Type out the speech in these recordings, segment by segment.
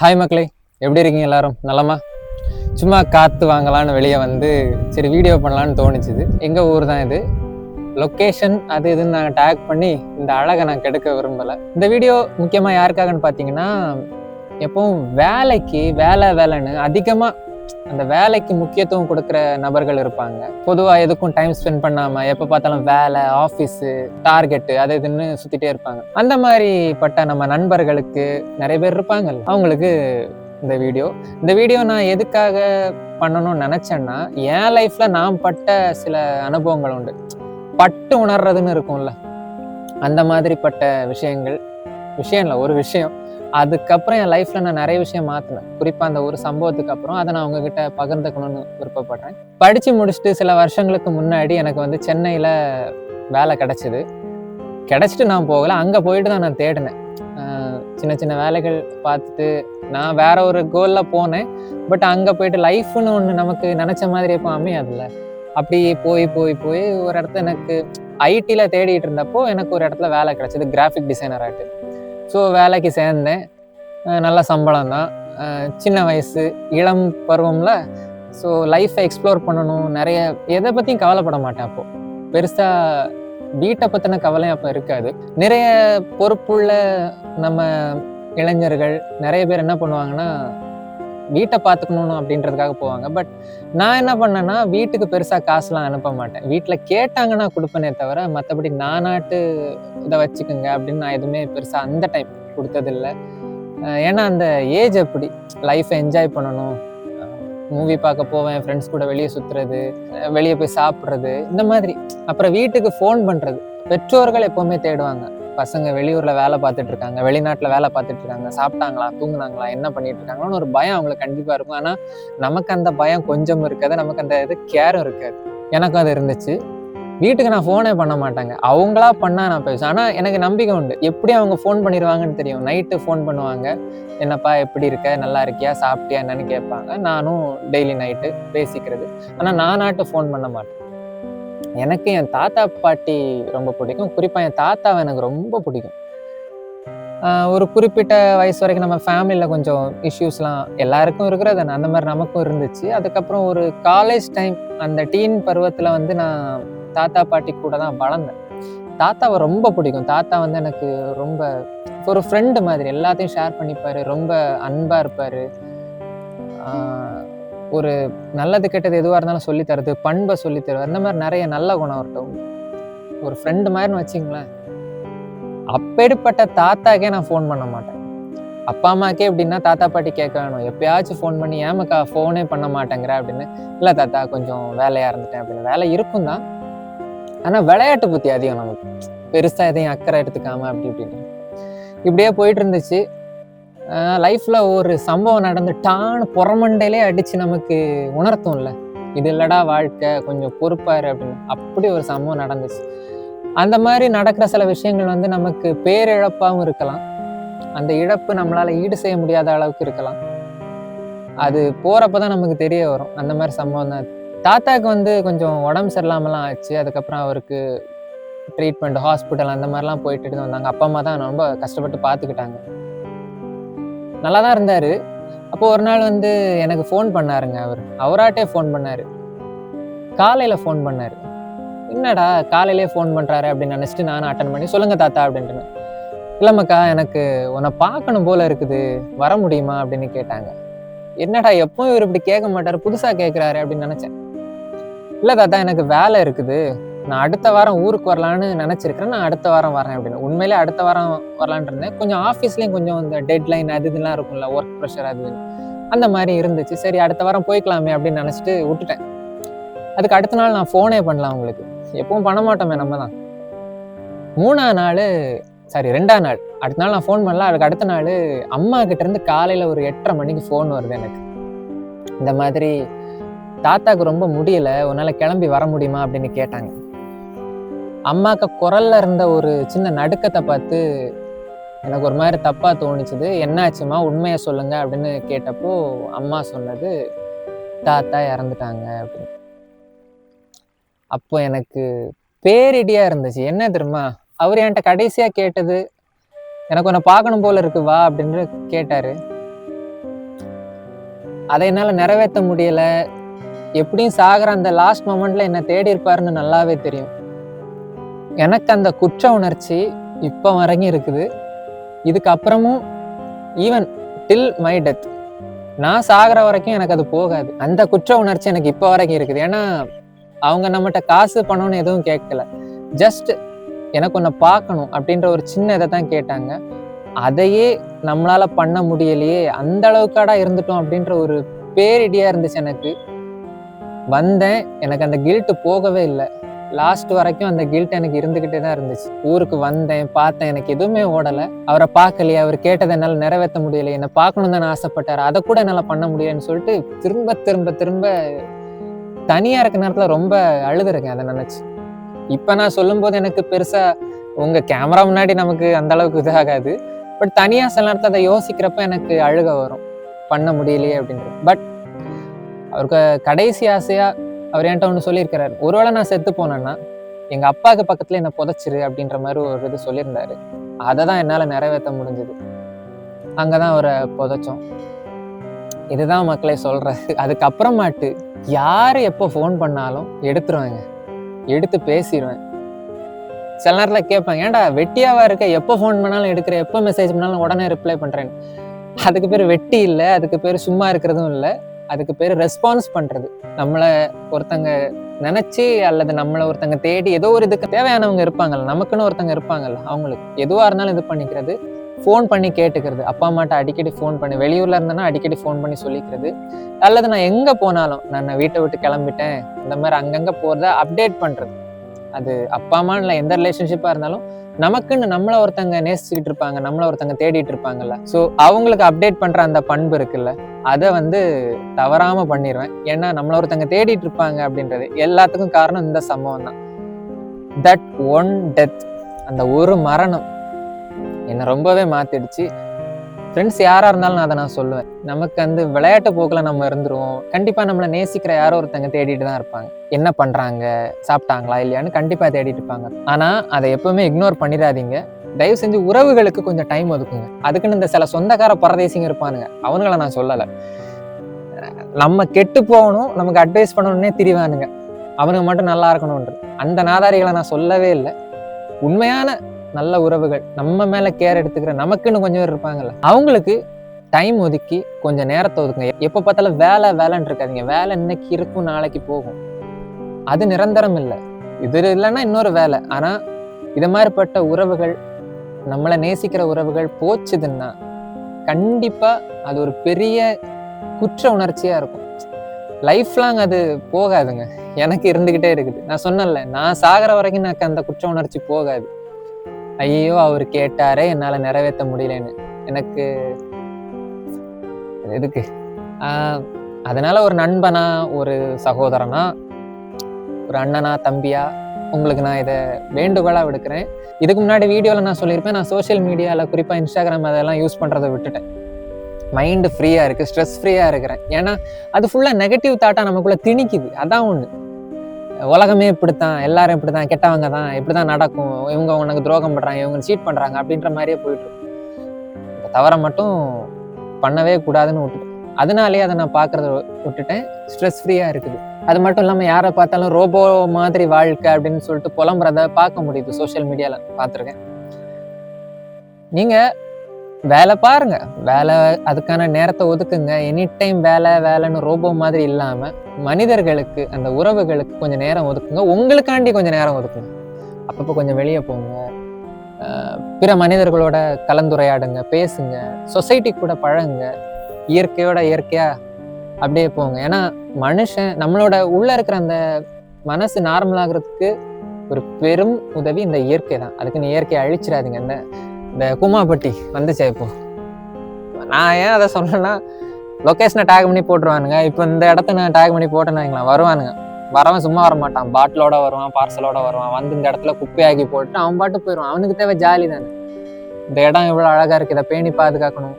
Hi மக்களே எப்படி இருக்கீங்க எல்லாரும்? நலமா? சும்மா காற்று வாங்கலான்னு வெளியே வந்து சரி வீடியோ பண்ணலான்னு தோணுச்சுது. எங்கள் ஊர் தான் இது. லொக்கேஷன் அது இதுன்னு நாங்கள் டேக் பண்ணி இந்த அழகை நான் கெடுக்க விரும்பலை. இந்த வீடியோ முக்கியமாக யாருக்காகன்னு பார்த்தீங்கன்னா எப்பவும் வேலைக்கு வேலை வேலைன்னு அதிகமாக அந்த வேலைக்கு முக்கியத்துவம் கொடுக்குற நபர்கள் இருப்பாங்க. பொதுவாக எதுக்கும் டைம் ஸ்பெண்ட் பண்ணாமல் எப்போ பார்த்தாலும் வேலை ஆஃபீஸு டார்கெட்டு அது இதுன்னு சுற்றிட்டே இருப்பாங்க. அந்த மாதிரி பட்ட நம்ம நண்பர்களுக்கு நிறைய பேர் இருப்பாங்கல்ல அவங்களுக்கு இந்த வீடியோ இந்த வீடியோ நான் எதுக்காக பண்ணணும்னு நினச்சேன்னா என் லைஃப்பில் நான் பட்ட சில அனுபவங்கள் உண்டு. பட்டு உணர்றதுன்னு இருக்கும்ல. அந்த மாதிரி பட்ட விஷயங்கள் விஷயம் இல்லை ஒரு விஷயம். அதுக்கப்புறம் என் லைஃப்பில் நான் நிறைய விஷயம் மாற்றினேன் குறிப்பாக அந்த ஒரு சம்பவத்துக்கு அப்புறம் அதை நான் உங்ககிட்ட பகிர்ந்துக்கணும்னு விருப்பப்படுறேன். படித்து முடிச்சுட்டு சில வருஷங்களுக்கு முன்னாடி எனக்கு வந்து சென்னையில் வேலை கிடச்சிது. கிடச்சிட்டு நான் போகலை. அங்கே போயிட்டு தான் நான் தேடினேன். சின்ன சின்ன வேலைகள் பார்த்துட்டு நான் வேற ஒரு கோலில் போனேன். பட் அங்கே போயிட்டு லைஃப்னு ஒன்று நமக்கு நினச்ச மாதிரி எப்போ அமையாதுல்ல. அப்படி போய் போய் போய் ஒரு இடத்துல எனக்கு ஐடியில் தேடிட்டு இருந்தப்போ எனக்கு ஒரு இடத்துல வேலை கிடச்சிது கிராஃபிக் டிசைனர் ஆகிட்டு ஸோ வேலைக்கு சேர்ந்தேன். நல்ல சம்பளம் தான் சின்ன வயசு இளம் பருவம்ல ஸோ லைஃப்பை எக்ஸ்ப்ளோர் பண்ணணும். நிறைய எதை பற்றியும் கவலைப்பட மாட்டேன் அப்போது பெருசாக வீட்டை பற்றின கவலையும் அப்போ இருக்காது. நிறைய பொறுப்புள்ள நம்ம இளைஞர்கள் நிறைய பேர் என்ன பண்ணுவாங்கன்னா வீட்டை பார்த்துக்கணும் அப்படின்றதுக்காக போவாங்க. பட் நான் என்ன பண்ணேன்னா வீட்டுக்கு பெருசாக காசுலாம் அனுப்ப மாட்டேன். வீட்டில் கேட்டாங்கன்னா கொடுப்பேனே தவிர மற்றபடி நானாட்டு இதை வச்சுக்கோங்க அப்படின்னு நான் எதுவுமே பெருசாக அந்த டைம் கொடுத்ததில்ல. ஏன்னா அந்த ஏஜ் அப்படி. லைஃப்பை என்ஜாய் பண்ணணும். மூவி பார்க்க போவேன் ஃப்ரெண்ட்ஸ் கூட வெளியே சுற்றுறது வெளியே போய் சாப்பிட்றது இந்த மாதிரி. அப்புறம் வீட்டுக்கு ஃபோன் பண்ணுறது பெற்றோர்கள் எப்போவுமே தேடுவாங்க. பசங்க வெளியூரில் வேலை பார்த்துட்டு இருக்காங்க வெளிநாட்டில் வேலை பார்த்துட்டு இருக்காங்க சாப்பிட்டாங்களா தூங்குனாங்களா என்ன பண்ணிட்டு இருக்காங்கன்னு ஒரு பயம் அவங்களுக்கு கண்டிப்பாக இருக்கும். ஆனால் நமக்கு அந்த பயம் கொஞ்சம் இருக்காது நமக்கு அந்த இது கேரும் இருக்காது. எனக்கும் அது இருந்துச்சு. வீட்டுக்கு நான் ஃபோனே பண்ண மாட்டாங்க. அவங்களா பண்ணா நான் பேசுவேன். ஆனால் எனக்கு நம்பிக்கை உண்டு. எப்படி அவங்க ஃபோன் பண்ணிடுவாங்கன்னு தெரியும். நைட்டு ஃபோன் பண்ணுவாங்க. என்னப்பா எப்படி இருக்க? நல்லா இருக்கியா? சாப்பிட்டியா? என்னன்னு கேட்பாங்க. நானும் டெய்லி நைட்டு பேசிக்கிறது. ஆனால் நாட்டு ஃபோன் பண்ண மாட்டேன். எனக்கு என் தாத்தா பாட்டி ரொம்ப பிடிக்கும். குறிப்பாக என் தாத்தாவை எனக்கு ரொம்ப பிடிக்கும். ஒரு குறிப்பிட்ட வயசு வரைக்கும் நம்ம ஃபேமிலியில் கொஞ்சம் இஷ்யூஸ்லாம் எல்லாருக்கும் இருக்கிறது. அந்த மாதிரி நமக்கும் இருந்துச்சு. அதுக்கப்புறம் ஒரு காலேஜ் டைம் அந்த டீன் பருவத்தில் வந்து நான் தாத்தா பாட்டி கூட தான் வளர்ந்தேன். தாத்தாவை ரொம்ப பிடிக்கும். தாத்தா வந்து எனக்கு ரொம்ப ஒரு ஃப்ரெண்டு மாதிரி. எல்லாத்தையும் ஷேர் பண்ணிப்பார். ரொம்ப அன்பாக இருப்பார். ஒரு நல்லது கெட்டது எதுவாக இருந்தாலும் சொல்லித் தரது பண்பை சொல்லித் தருவார் இந்த மாதிரி நிறைய நல்ல குணம் இருக்கும் ஒரு ஃப்ரெண்டு மாதிரின்னு வச்சிங்களேன் அப்பேற்பட்ட தாத்தாக்கே நான் ஃபோன் பண்ண மாட்டேன். அப்பா அம்மாக்கே எப்படின்னா தாத்தா பாட்டி கேட்க வேணும். எப்பயாச்சும் ஃபோன் பண்ணி ஏமாக்கா ஃபோனே பண்ண மாட்டேங்கிற அப்படின்னு. இல்லை தாத்தா கொஞ்சம் வேலையாக இருந்துட்டேன் அப்படின்னு. வேலை இருக்கும் தான். ஆனால் விளையாட்டு புத்தி அதிகம் நமக்கு. பெருசாக எதையும் அக்கறை எடுத்துக்காம அப்படி இப்படின்னு. இப்படியே போயிட்டு இருந்துச்சு. லைஃப்பில் ஒரு சம்பவம் நடந்துட்டான்னு புறமண்டையிலே அடித்து நமக்கு உணர்த்தும்ல. இது இல்லடா வாழ்க்கை கொஞ்சம் பொறுப்பாரு அப்படின்னு. அப்படி ஒரு சம்பவம் நடந்துச்சு. அந்த மாதிரி நடக்கிற சில விஷயங்கள் வந்து நமக்கு பேரிழப்பாகவும் இருக்கலாம். அந்த இழப்பு நம்மளால் ஈடு செய்ய முடியாத அளவுக்கு இருக்கலாம். அது போகிறப்ப தான் நமக்கு தெரிய வரும். அந்த மாதிரி சம்பவம் தான். அது. வந்து கொஞ்சம் உடம்பு சரியில்லாமலாம் ஆச்சு. அதுக்கப்புறம் அவருக்கு ட்ரீட்மெண்ட் ஹாஸ்பிட்டல் அந்த மாதிரிலாம் போயிட்டு வந்தாங்க. அப்பா அம்மா தான் ரொம்ப கஷ்டப்பட்டு பார்த்துக்கிட்டாங்க. நல்லா தான் இருந்தார். அப்போ ஒரு நாள் வந்து எனக்கு ஃபோன் பண்ணாருங்க அவர். அவராட்டே ஃபோன் பண்ணார். காலையில் ஃபோன் பண்ணார். என்னடா காலையிலே ஃபோன் பண்ணுறாரு அப்படின்னு நினச்சிட்டு நானும் அட்டன் பண்ணி சொல்லுங்கள் தாத்தா அப்படின்ட்டு இல்லைம்மாக்கா எனக்கு உன்னை பார்க்கணும் போல இருக்குது. வர முடியுமா? அப்படின்னு கேட்டாங்க. என்னடா எப்போவும் இவர் இப்படி கேட்க மாட்டார். புதுசாக கேட்குறாரு அப்படின்னு நினச்சேன். இல்லை தாத்தா எனக்கு வேலை இருக்குது. நான் அடுத்த வாரம் ஊருக்கு வரலான்னு நினச்சிருக்கிறேன். நான் அடுத்த வாரம் வரேன் அப்படின்னு. உண்மையிலே அடுத்த வாரம் வரலான் இருந்தேன். கொஞ்சம் ஆஃபீஸ்லேயும் கொஞ்சம் இந்த டெட்லைன் அது இதெல்லாம் இருக்கும்ல ஒர்க் ப்ரெஷர் அது அந்த மாதிரி இருந்துச்சு. சரி அடுத்த வாரம் போய்க்கலாமே அப்படின்னு நினச்சிட்டு விட்டுட்டேன். அதுக்கு அடுத்த நாள் நான் ஃபோனே பண்ணலாம் உங்களுக்கு எப்பவும் பண்ண மாட்டோமே நம்ம தான். மூணா நாள் சாரி ரெண்டாம் நாள். அடுத்த நாள் நான் ஃபோன் பண்ணல. அதுக்கு அடுத்த நாள் அம்மா கிட்டேருந்து காலையில் ஒரு எட்டரை மணிக்கு ஃபோன் வருது எனக்கு. இந்த மாதிரி தாத்தாக்கு ரொம்ப முடியல. உன்னால் கிளம்பி வர முடியுமா அப்படின்னு கேட்டாங்க. அம்மாக்கு குரல்ல இருந்த ஒரு சின்ன நடுக்கத்தை பார்த்து எனக்கு ஒரு மாதிரி தப்பா தோணுச்சுது. என்னாச்சுமா உண்மையை சொல்லுங்க. அப்படின்னு கேட்டப்போ அம்மா சொன்னது தாத்தா இறந்துட்டாங்க. அப்படின்னு. அப்போ எனக்கு பேரிடியா இருந்துச்சு. என்ன தெரியுமா? அவர் என்கிட்ட கடைசியா கேட்டது எனக்கு உன்னை பார்க்கணும் போல இருக்கு வா. அப்படின்னு கேட்டாரு. அதை என்னால் நிறைவேற்ற முடியல. எப்படியும் சாகிற அந்த லாஸ்ட் மொமெண்ட்ல என்னை தேடி இருப்பாருன்னு நல்லாவே தெரியும். எனக்கு அந்த குற்ற உணர்ச்சி இப்போ வரைக்கும் இருக்குது. இதுக்கப்புறமும் ஈவன் டில் மை டெத் நான் சாகிற வரைக்கும் எனக்கு அது போகாது. அந்த குற்ற உணர்ச்சி எனக்கு இப்போ வரைக்கும் இருக்குது. ஏன்னா அவங்க நம்மகிட்ட காசு பணம்னு எதுவும் கேட்கல. ஜஸ்ட் எனக்கு ஒன்று பார்க்கணும் அப்படின்ற ஒரு சின்ன இதை தான் கேட்டாங்க. அதையே நம்மளால் பண்ண முடியலையே அந்த அளவுக்காடா இருந்துட்டோம் அப்படின்ற ஒரு பேரிடியா இருந்துச்சு எனக்கு. வந்தேன். எனக்கு அந்த கில்ட்டு போகவே இல்லை. லாஸ்ட் வரைக்கும் அந்த கில்ட் எனக்கு இருந்துக்கிட்டே தான் இருந்துச்சு. ஊருக்கு வந்தேன் பார்த்தேன் எனக்கு எதுவுமே ஓடலை. அவரை பார்க்கலையே அவர் கேட்டதை என்னால் நிறைவேற்ற முடியலை. என்னை பார்க்கணும் தான் ஆசைப்பட்டார். அதை கூட என்னால் பண்ண முடியலன்னு சொல்லிட்டு திரும்ப திரும்ப திரும்ப தனியாக இருக்க நேரத்தில் ரொம்ப அழுதுருக்கேன் அதை நினச்சி. இப்போ நான் சொல்லும்போது எனக்கு பெருசாக உங்கள் கேமரா முன்னாடி நமக்கு அந்த அளவுக்கு இதாகாது பட் தனியாக சில நேரத்தில் அதை யோசிக்கிறப்ப எனக்கு அழுக வரும். பண்ண முடியலையே அப்படின்றது. பட் அவருக்கு கடைசி ஆசையாக அவர் என்கிட்ட ஒன்று சொல்லியிருக்கிறார். ஒருவேளை நான் செத்து போனேன்னா எங்கள் அப்பாவுக்கு பக்கத்தில் என்னை புதைச்சிரு அப்படின்ற மாதிரி ஒரு இது சொல்லியிருந்தாரு. அதை தான் என்னால் நிறைவேற்ற முடிஞ்சது. அங்கே தான் அவரை புதைச்சோம். இதுதான் மக்களே சொல்கிறது அதுக்கப்புறமாட்டு யார் எப்போ ஃபோன் பண்ணாலும் எடுத்துருவேங்க. எடுத்து பேசிடுவேன் சில நேரத்தில் கேட்பேன் ஏன்டா வெட்டியாவா இருக்க? எப்போ ஃபோன் பண்ணாலும் எடுக்கிற? எப்போ மெசேஜ் பண்ணாலும் உடனே ரிப்ளை பண்ணுறேன் அதுக்கு பேர் வெட்டி இல்லை அதுக்கு பேர் சும்மா இருக்கிறதும் இல்லை. அதுக்கு பேர் ரெஸ்பான்ஸ் பண்ணுறது நம்மளை ஒருத்தங்க நினச்சி அல்லது நம்மளை ஒருத்தங்க தேடி ஏதோ ஒரு இதுக்கு தேவையானவங்க இருப்பாங்கல்ல நமக்குன்னு ஒருத்தங்க இருப்பாங்கல்ல அவங்களுக்கு எதுவாக இருந்தாலும் இது பண்ணிக்கிறது. ஃபோன் பண்ணி கேட்டுக்கிறது. அப்பா அம்மாட்ட அடிக்கடி ஃபோன் பண்ணி வெளியூரில் இருந்தேன்னா அடிக்கடி ஃபோன் பண்ணி சொல்லிக்கிறது. அல்லது நான் எங்கே போனாலும் நான் வீட்டை விட்டு கிளம்பிட்டேன் இந்த மாதிரி அங்கங்கே போகிறத அப்டேட் பண்ணுறது அது அப்பா அம்மா இல்லை எந்த ரிலேஷன்ஷிப்பாக இருந்தாலும் நமக்குன்னு நம்மளை ஒருத்தங்க நேசிச்சுக்கிட்டு இருப்பாங்க நம்மளை ஒருத்தங்க தேடிட்டு இருப்பாங்கல்ல. ஸோ அவங்களுக்கு அப்டேட் பண்ணுற அந்த பண்பு இருக்குல்ல அதை வந்து தவறாமல் பண்ணிடுவேன் ஏன்னா நம்மளை ஒருத்தங்க தேடிட்டு இருப்பாங்க அப்படின்றது எல்லாத்துக்கும் காரணம் இந்த சம்பவம் தான். தட் ஒன் டெத் அந்த ஒரு மரணம் என்னை ரொம்பவே மாத்திடுச்சு. ஃப்ரெண்ட்ஸ் யாராக இருந்தாலும் நான் அதை நான் சொல்லுவேன். நமக்கு வந்து விளையாட்டு போக்கில் நம்ம இருந்துருவோம். கண்டிப்பாக நம்மளை நேசிக்கிற யாரோ ஒருத்தங்க தேடிட்டு தான் இருப்பாங்க. என்ன பண்ணுறாங்க சாப்பிட்டாங்களா? இல்லையான்னு கண்டிப்பாக தேடிட்டு இருப்பாங்க. ஆனால் அதை எப்போவுமே இக்னோர் பண்ணிடாதீங்க. தயவு செஞ்சு உறவுகளுக்கு கொஞ்சம் டைம் ஒதுக்குங்க. அதுக்குன்னு இந்த சில சொந்தக்கார பரதேசிங்க இருப்பானுங்க. அவனுங்களை நான் சொல்லலை. நம்ம கெட்டு போகணும் நமக்கு அட்வைஸ் பண்ணணும்னே திரிவானுங்க. அவனுங்க மட்டும் நல்லா இருக்கணும்ன்றது. அந்த நாதாரிகளை நான் சொல்லவே இல்லை. உண்மையான நல்ல உறவுகள் நம்ம மேல கேர் எடுத்துக்கிற நமக்குன்னு கொஞ்சம் பேர் இருப்பாங்கல்ல அவங்களுக்கு டைம் ஒதுக்கி கொஞ்சம் நேரத்தை ஒதுக்குங்க. எப்போ பார்த்தாலும் வேலை வேலைன்னு இருக்காதிங்க. வேலை இன்னைக்கு இருக்கும் நாளைக்கு போகும். அது நிரந்தரம் இல்லை. இது இல்லைன்னா இன்னொரு வேலை. ஆனால் இது மாதிரிப்பட்ட உறவுகள் நம்மளை நேசிக்கிற உறவுகள் போச்சுதுன்னா கண்டிப்பாக அது ஒரு பெரிய குற்ற உணர்ச்சியாக இருக்கும். லைஃப் லாங் அது போகாதுங்க. எனக்கு இருந்துக்கிட்டே இருக்குது. நான் சொன்னேன்ல நான் சாகிற வரைக்கும் எனக்கு அந்த குற்ற உணர்ச்சி போகாது. ஐயோ அவர் கேட்டாரே என்னால் நிறைவேற்ற முடியலன்னு. எனக்கு அது எதுக்கு? அதனால ஒரு நண்பனா ஒரு சகோதரனா ஒரு அண்ணனா தம்பியா உங்களுக்கு நான் இதை வேண்டுகோளாக விடுக்கிறேன். இதுக்கு முன்னாடி வீடியோவில் நான் சொல்லியிருப்பேன் நான் சோஷியல் மீடியாவில் குறிப்பாக இன்ஸ்டாகிராம் அதெல்லாம் யூஸ் பண்ணுறதை விட்டுட்டேன். மைண்டு ஃப்ரீயாக இருக்குது ஸ்ட்ரெஸ் ஃப்ரீயாக இருக்கிறேன். ஏன்னா அது ஃபுல்லாக நெகட்டிவ் தாட்டாக நமக்குள்ளே திணிக்குது. அதான் ஒன்று உலகமே இப்படித்தான் எல்லாரும் இப்படித்தான் கெட்டவங்க தான் இப்படிதான் நடக்கும். இவங்க உனக்கு துரோகம் பண்றாங்க இவங்க சீட் பண்றாங்க அப்படின்ற மாதிரியே போயிட்டு இருக்கும் இந்த தவறை மட்டும் பண்ணவே கூடாதுன்னு விட்டுட்டேன். அதனாலேயே அதை நான் பார்க்கறத விட்டுட்டேன். ஸ்ட்ரெஸ் ஃப்ரீயாக இருக்குது. அது மட்டும் இல்லாமல் யாரை பார்த்தாலும் ரோபோ மாதிரி வாழ்க்கை அப்படின்னு சொல்லிட்டு புலம்புறத பார்க்க முடியுது சோஷியல் மீடியாவில் பார்த்துருக்கேன். நீங்கள் வேலை பாருங்க. வேலை அதுக்கான நேரத்தை ஒதுக்குங்க. எனி டைம் வேலை வேலைன்னு ரோபோ மாதிரி இல்லாமல் மனிதர்களுக்கு அந்த உறவுகளுக்கு கொஞ்சம் நேரம் ஒதுக்குங்க. உங்களுக்காண்டி கொஞ்சம் நேரம் ஒதுக்குங்க. அப்பப்போ கொஞ்சம் வெளியே போங்க. பிற மனிதர்களோட கலந்துரையாடுங்க பேசுங்க சொசைட்டி கூட பழகுங்க. இயற்கையோட இயற்கையா அப்படியே போங்க. ஏன்னா மனுஷன் நம்மளோட உள்ள இருக்கிற அந்த மனசு நார்மலாகிறதுக்கு ஒரு பெரும் உதவி இந்த இயற்கை தான். அதுக்கு நீ இயற்கையை அழிச்சிடாதீங்க. இந்த இந்த குமாப்பட்டி வந்துச்சே இப்போ. நான் ஏன் அதை சொன்னேன்னா லொக்கேஷனை டேக் பண்ணி போட்டுருவானுங்க. இப்போ இந்த இடத்த நான் டேக் பண்ணி போட்டேன்னு வைங்களேன் வருவானுங்க. வரவன் சும்மா வர மாட்டான் பாட்டிலோட வருவான் பார்சலோட வருவான். வந்து இந்த இடத்துல குப்பையாக்கி போட்டு அவன் பாட்டு போயிடுவான். அவனுக்கு தேவை ஜாலி தானே. இந்த இடம் இவ்வளோ அழகாக இருக்கு. இதை பேணி பாதுகாக்கணும்.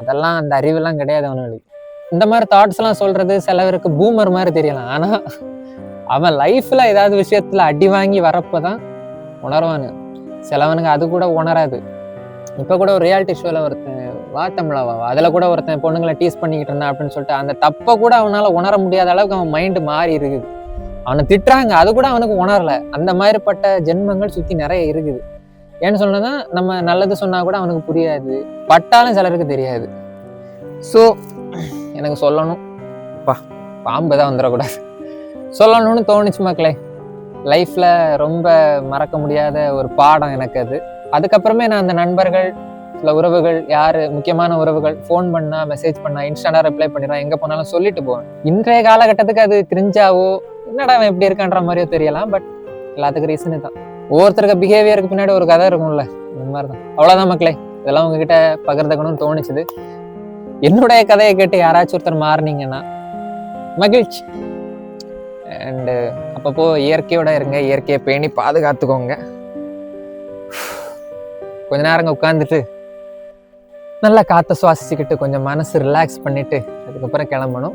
அதெல்லாம் அந்த அறிவெல்லாம் கிடையாது அவனுங்களுக்கு. இந்த மாதிரி தாட்ஸ்லாம் சொல்கிறது சிலவருக்கு பூமர் மாதிரி தெரியலாம். ஆனால் அவன் லைஃப்பில் ஏதாவது விஷயத்தில் அடி வாங்கி வரப்போ தான் உணர்வானு சிலவனுக்கு அது கூட உணராது. இப்போ கூட ஒரு ரியாலிட்டி ஷோவில் ஒருத்தன் வா தமிழா வா அதில் கூட ஒருத்தன் பொண்ணுங்களை டீஸ் பண்ணிக்கிட்டு இருந்தான் அப்படின்னு சொல்லிட்டு அந்த தப்பை கூட அவனால் உணர முடியாத அளவுக்கு அவன் மைண்டு மாறி இருக்குது. அவனை திட்டுறாங்க. அது கூட அவனுக்கு உணரல. அந்த மாதிரிப்பட்ட ஜென்மங்கள் சுற்றி நிறைய இருக்குது. ஏன்னு சொன்னதா நம்ம நல்லது சொன்னால் கூட அவனுக்கு புரியாது. பட்டாலும் சிலருக்கு தெரியாது. ஸோ எனக்கு சொல்லணும். பா பாம்பு தான் வந்துடக்கூடாது. சொல்லணும்னு தோணுச்சு மக்களே. லைஃப்பில் ரொம்ப மறக்க முடியாத ஒரு பாடம் எனக்கு அது. அதுக்கப்புறமே நான் அந்த நண்பர்கள் சில உறவுகள் யார் முக்கியமான உறவுகள் ஃபோன் பண்ணா மெசேஜ் பண்ணா இன்ஸ்டண்டாக ரிப்ளை பண்ணிடுறேன் எங்கே போனாலும் சொல்லிட்டு போவேன். இன்றைய காலகட்டத்துக்கு அது கிரிஞ்சாவோ என்னடா அவன் எப்படி இருக்கான்ற மாதிரியோ தெரியலாம் பட் எல்லாத்துக்கும் ரீசனு தான். ஒவ்வொருத்தருக்கு பிஹேவியருக்கு பின்னாடி ஒரு கதை இருக்கும்ல இந்த மாதிரி தான் அவ்வளோதான் மக்களே இதெல்லாம் உங்ககிட்ட பகிர்ந்துக்கணும்னு தோணுச்சுது. என்னுடைய கதையை கேட்டு யாராச்சும் ஒருத்தர் மாறினீங்கன்னா மகிழ்ச்சி. அண்டு அப்பப்போ இயற்கையோட இருங்க இயற்கையை பேணி பாதுகாத்துக்கோங்க. கொஞ்ச நேரங்க உட்காந்துட்டு நல்லா காற்றை சுவாசிச்சுக்கிட்டு கொஞ்சம் மனசு ரிலாக்ஸ் பண்ணிவிட்டு அதுக்கப்புறம் கிளம்பணும்.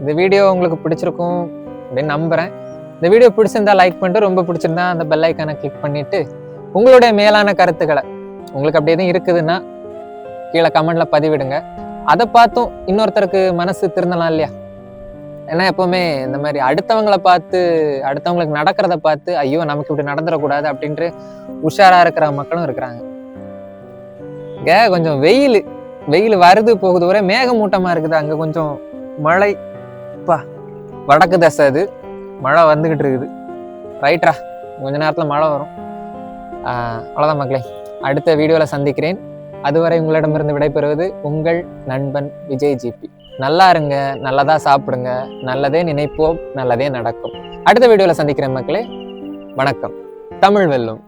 இந்த வீடியோ உங்களுக்கு பிடிச்சிருக்கும் அப்படின்னு நம்புகிறேன் இந்த வீடியோ பிடிச்சிருந்தா லைக் பண்ணிட்டு ரொம்ப பிடிச்சிருந்தா அந்த பெல் ஐக்கானை கிளிக் பண்ணிவிட்டு உங்களுடைய மேலான கருத்துக்களை உங்களுக்கு அப்படி எதுவும் இருக்குதுன்னா கீழே கமெண்டில் பதிவிடுங்க. அதை பார்த்தும் இன்னொருத்தருக்கு மனசு திருந்தலாம் இல்லையா? ஏன்னா எப்போவுமே இந்த மாதிரி அடுத்தவங்களை பார்த்து அடுத்தவங்களுக்கு நடக்கிறத பார்த்து ஐயோ நமக்கு இப்படி நடந்துடக்கூடாது அப்படின்ட்டு உஷாராக இருக்கிற மக்களும் இருக்கிறாங்க. இங்கே கொஞ்சம் வெயில் வெயில் வருது போகுது. ஒரே மேகமூட்டமாக இருக்குது. அங்கே கொஞ்சம் மழை. பா வடக்கு தசை அது. மழை வந்துக்கிட்டு இருக்குது. ரைட்ரா கொஞ்ச நேரத்தில் மழை வரும். அவ்வளோதான் மக்களே. அடுத்த வீடியோவில் சந்திக்கிறேன். அதுவரை உங்களிடமிருந்து விடைபெறுவது உங்கள் நண்பன் விஜய் ஜிபி நல்லா இருங்க நல்லதாக சாப்பிடுங்க. நல்லதே நினைப்போம் நல்லதே நடக்கும். அடுத்த வீடியோவில் சந்திக்கிறேன் மக்களே. வணக்கம். தமிழ் வெல்லும்.